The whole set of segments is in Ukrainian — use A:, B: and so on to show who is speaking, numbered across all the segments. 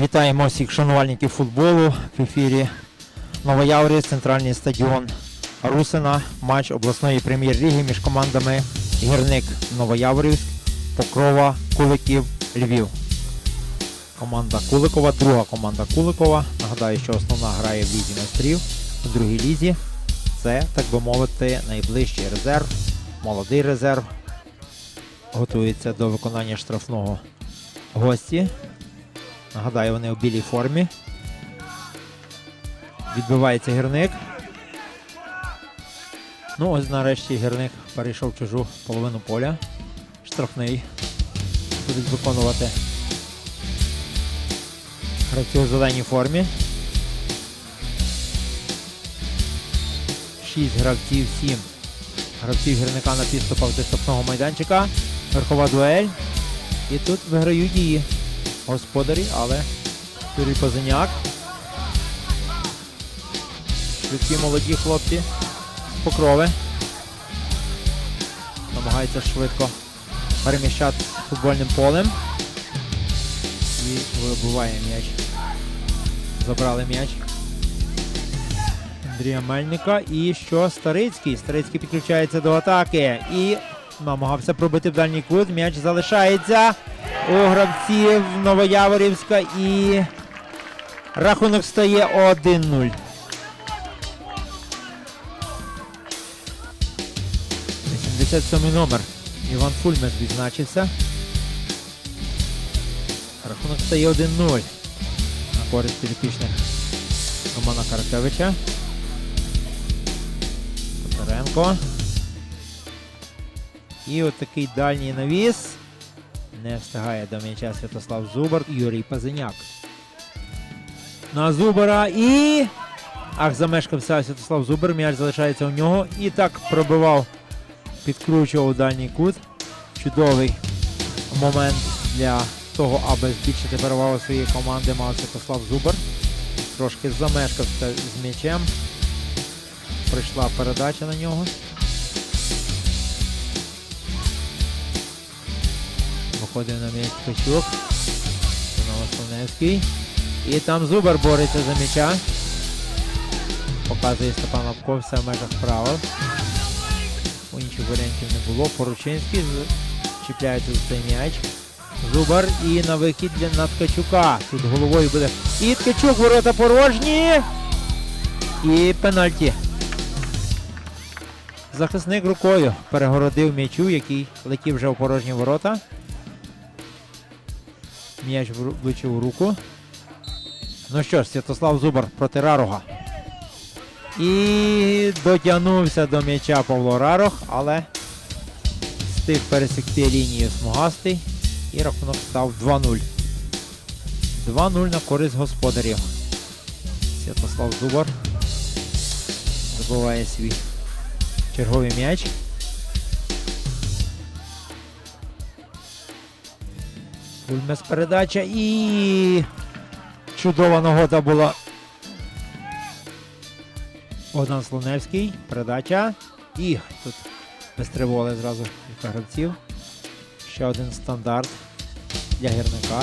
A: Вітаємо всіх шанувальників футболу в ефірі Новояврі, центральний стадіон Русина. Матч обласної прем'єр-ліги між командами Гірник Новояврівськ, Покрова, Куликів, Львів. Команда Куликова, друга команда Куликова. Нагадаю, що основна грає в лізі майстрів у другій лізі. Це, так би мовити, найближчий резерв, молодий резерв. Готується до виконання штрафного гості. Нагадаю, вони у білій формі. Відбивається гірник. Ну, ось нарешті гірник перейшов в чужу половину поля. Штрафний. Будуть виконувати гравці у зеленій формі. Шість гравців, сім. Гравців гірника на підступах до штрафного майданчика. Верхова дуель. І тут виграють її господарі, але Юрій Позиняк. Швидкі молоді хлопці покрови. Намагаються швидко переміщати футбольним полем. І вибиває м'яч. Забрали м'яч. Андрія Мельника. І що Старицький? Старицький підключається до атаки. І намагався пробити в дальній кут. М'яч залишається у гравців Новояворівська і рахунок стає 1-0. сьомий номер. Іван Фульмес відзначився. Рахунок стає 1-0. На користь підопічних Романа Каракевича. Котаренко. І от дальній навіс. Не встигає до м'яча Святослав Зубар. Юрій Пазиняк. На Зубара і. Ах, замешкався Святослав Зубар. М'яч залишається у нього. І так пробивав, підкручував у дальній кут. Чудовий момент для того, аби збільшити перевагу своєї команди, мав Святослав Зубар. Трошки замешкався з м'ячем. Прийшла передача на нього. Виходить на м'яч Ткачук. Знову Слоневський. І там Зубар бореться за м'яча. Показує Степан Лапко все в межах правил. У інших варіантів не було. Поручинський чіпляється за цей м'яч. Зубар і на вихід для Ткачука. Тут головою буде. І Ткачук, ворота порожні. І пенальті. Захисник рукою перегородив м'ячу, який летів вже в порожні ворота. М'яч влучив у руку. Ну що ж, Святослав Зубар проти Рарога. І дотягнувся до м'яча Павло Рарох, але встиг пересекти лінію смугастий. І рахунок став 2-0. 2-0 на користь господарів. Святослав Зубар забиває свій черговий м'яч. Гульмес передача і чудова нагода була. Богдан Слоневський. Передача. І тут без тривоги зразу кілька гравців. Ще один стандарт для гірника.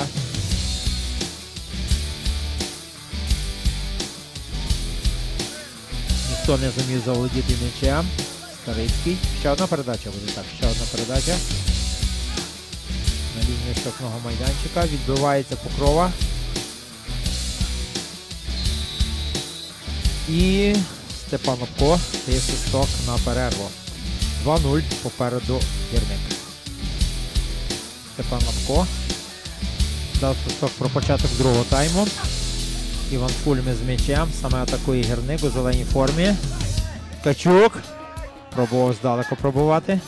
A: Ніхто не зумів заволодіти м'ячем. Старицький. Ще одна передача буде так. Ще одна передача. Лінію штрафного майданчика. Відбивається покрова. І Степан Опко дає свисток на перерву. 2-0 попереду гірник. Степан Лапко. Дав свисток про початок другого тайму. Іван Фульми з м'ячем. Саме атакує гірник у зеленій формі. Качук. Пробував здалеку пробувати.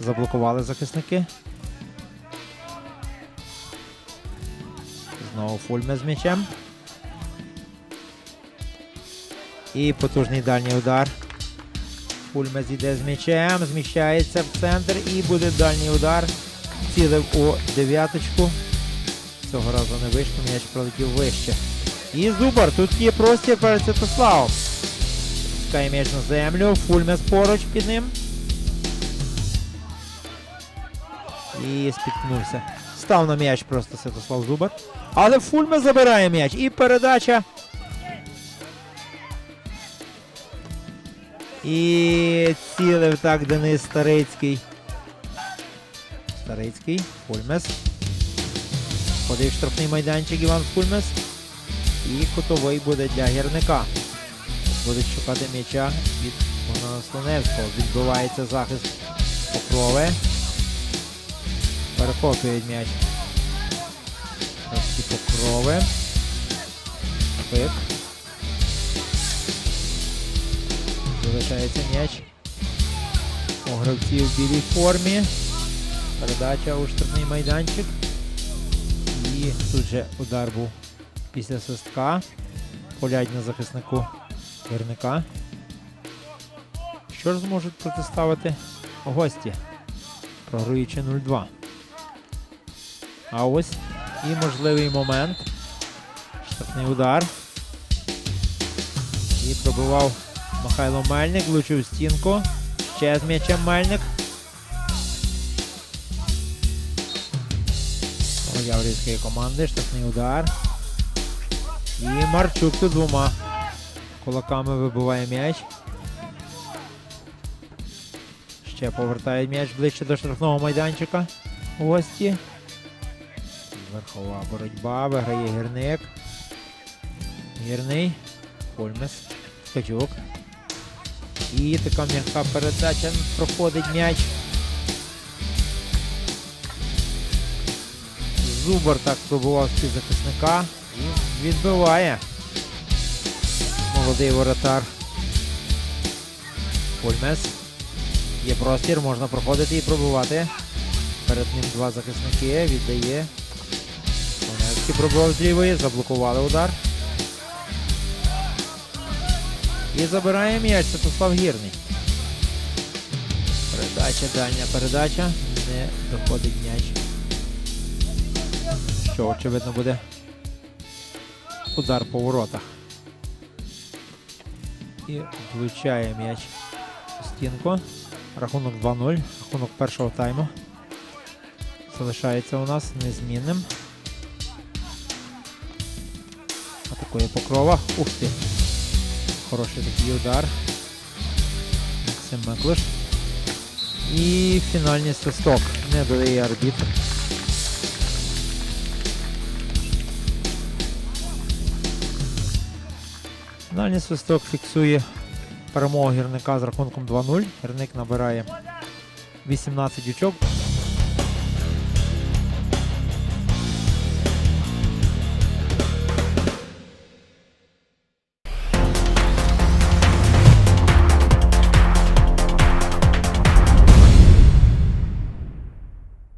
A: Заблокували захисники. Знову Фульме з м'ячем. І потужний дальній удар. Фульме зійде з м'ячем, зміщається в центр і буде дальній удар. Цілив у дев'яточку. Цього разу не вийшло, м'яч пролетів вище. І Зубар, тут є простір перед Святославом. Пускає м'яч на землю, Фульмес поруч під ним. І спіткнувся. Став на м'яч просто Святослав Зубар. Але Фульме забирає м'яч. І передача. І цілив так Денис Старицький. Старицький. Фульмес. Ходив штрафний майданчик Іван Фульмес. І кутовий буде для гірника. Будуть шукати м'яча від Слоневського. Відбивається захист Покрови. Перехоплюють м'яч. Ось ці покрови. Пик. Залишається м'яч. У гравців в білій формі. Передача у штрафний майданчик. І тут же удар був після свистка. Полять на захиснику гірника. Що ж зможуть протиставити гості, програючи 0-2. А ось і можливий момент. Штрафний удар. І пробивав Михайло Мельник, влучив стінку. Ще з м'ячем Мельник. Яврівської команди, штрафний удар. І Марчук тут двома кулаками вибиває м'яч. Ще повертає м'яч ближче до штрафного майданчика. Гості. Верхова боротьба, виграє гірник. Гірний. Хольмес. Ткачук. І така м'яка передача проходить м'яч. Зубар так пробував співзахисника і відбиває. Молодий воротар. Хольмес. Є простір, можна проходити і пробувати. Перед ним два захисники. Віддає. Конецький пробував з заблокували удар. І забирає м'яч Святослав Гірний. Передача, дальня передача. Не доходить м'яч. Що, очевидно, буде удар по воротах. І влучає м'яч стінку. Рахунок 2-0. Рахунок першого тайму. Залишається у нас незмінним. Атакує покрова. Ух ти! Хороший такий удар. Максим Меклиш. І фінальний свисток. Не додає арбітр. Фінальний свисток фіксує перемогу гірника з рахунком 2-0. Гірник набирає 18 очок.